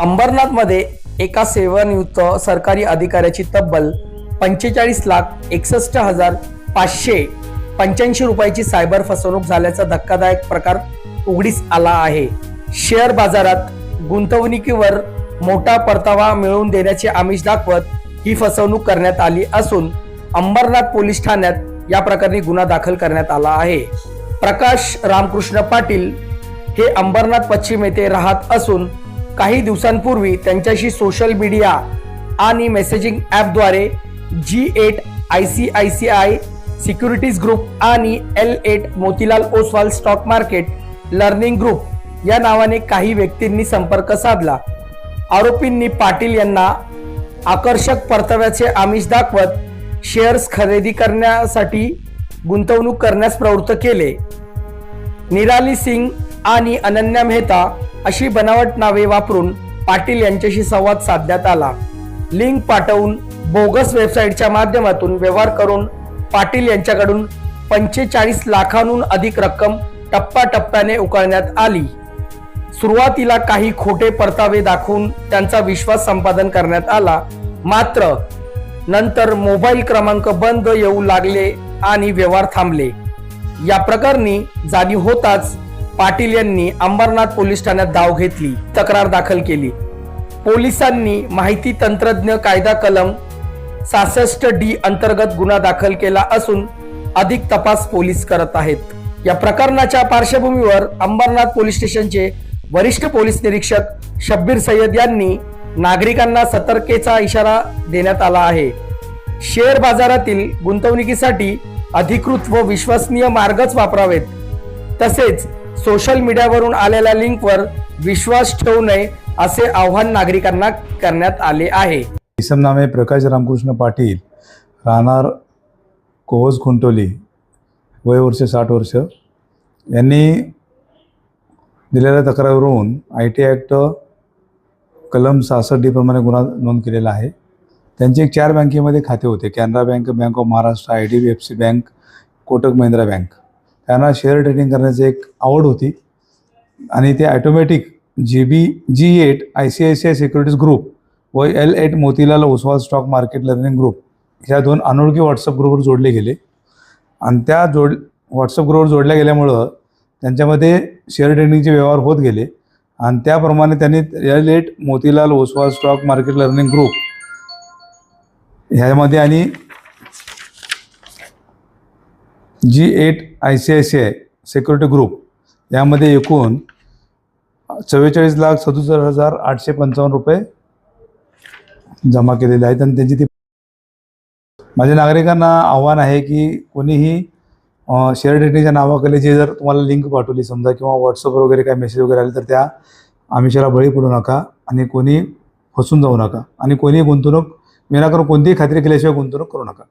अंबरनाथमध्ये एका सेवानिवृत्त सरकारी अधिकाऱ्याची तब्बल पंचेचाळीस लाख एकसष्ट हजार पाचशे पंच्याऐंशी रुपयाची सायबर फसवणूक झाल्याचा धक्कादायक प्रकार उघडीस आला आहे. शेअर बाजारात गुंतवणुकीवर मोठा परतावा मिळवून देण्याचे आमिष दाखवत ही फसवणूक करण्यात आली असून अंबरनाथ पोलीस ठाण्यात या प्रकरणी गुन्हा दाखल करण्यात आला आहे. प्रकाश रामकृष्ण पाटील हे अंबरनाथ पश्चिम येथे राहत असून काही दिवसांपूर्वी त्यांच्याशी सोशल मीडिया आणि मेसेजिंग ॲपद्वारे G eight I C I C I securities group आणि L eight Motilal Oswal stock market learning group या नावाने काही व्यक्तींनी संपर्क साधला. आरोपींनी पाटील यांना आकर्षक परताव्याचे आमिष दाखवत शेअर्स खरेदी करण्यासाठी गुंतवणूक करण्यास प्रवृत्त केले. निराली सिंग आणि अनन्या मेहता अशी बनावट नावे वापरून पाटील यांच्याशी संवाद साधण्यात आला. लिंक पाठवून बोगस वेबसाईटच्या माध्यमातून व्यवहार करून पाटील यांच्याकडून पंचेचाळीस लाखांहून अधिक रक्कम टप्प्याटप्प्याने उकळण्यात आली. सुरुवातीला काही खोटे परतावे दाखवून त्यांचा विश्वास संपादन करण्यात आला. मात्र नंतर मोबाईल क्रमांक बंद येऊ लागले आणि व्यवहार थांबले. या प्रकरणी जाणीव होताच पाटील यांनी अंबरनाथ पोलीस ठाण्यात धाव घेतली तक्रार दाखल केली. पोलिसांनी माहिती तंत्रज्ञ कायदा कलम सहासष्ट डी अंतर्गत गुन्हा दाखल केला असून अधिक तपास पोलीस करत आहेत. या प्रकरणाच्या पार्श्वभूमीवर अंबरनाथ पोलीस स्टेशनचे वरिष्ठ पोलीस निरीक्षक शब्बीर सय्यद यांनी नागरिकांना सतर्केचा इशारा देण्यात आला आहे. शेअर बाजारातील गुंतवणुकीसाठी अधिकृत व विश्वसनीय मार्गच वापरावेत. तसेच सोशल मीडियावरून आलेल्या लिंकवर विश्वास ठेवू नये असे आव्हान नागरिकांना करण्यात आले आहे. इसमनामे प्रकाश रामकृष्ण पाटील राहणार कोवज खुंटोली वय वर्ष साठ वर्ष. यांनी दिलेल्या तक्रारीवरून आय टी ॲक्ट कलम सहासष्ट डीप्रमाणे गुन्हा नोंद केलेला आहे. त्यांचे एक चार बँकेमध्ये खाते होते. Canara bank bank of Maharashtra I D B F C bank Kotak Mahindra bank. त्यांना शेअर ट्रेडिंग करण्याची एक आवड होती. आणि ते automatic G B G eight I C I C I securities group व L eight Motilal Oswal stock market learning group ह्या दोन अनोळखी व्हॉट्सअप ग्रुपवर जोडले गेले. आणि त्या जोड व्हॉट्सअप ग्रुपवर जोडल्या गेल्यामुळं त्यांच्यामध्ये शेअर ट्रेडिंगचे व्यवहार होत गेले. आणि त्याप्रमाणे त्यांनी L eight Motilal Oswal stock market learning group ह्यामध्ये आणि G eight I C I C I security group यामध्ये एकूण चव्वेचाळीस लाख सदुसष्ट हजार आठशे पंचावन्न रुपये जमा केलेले आहेत. आणि त्यांची ती माझ्या नागरिकांना आव्हान आहे की कोणीही शेअर ट्रेडिंगच्या नावाखाली जे जर तुम्हाला लिंक पाठवली समजा किंवा व्हॉट्सअपवर वगैरे काय मेसेज वगैरे आले तर त्या आमिषाला बळी पडू नका आणि कोणी फसून जाऊ नका. आणि कोणीही गुंतवणूक विनाकारण कोणतीही खात्री केल्याशिवाय गुंतवणूक करू नका.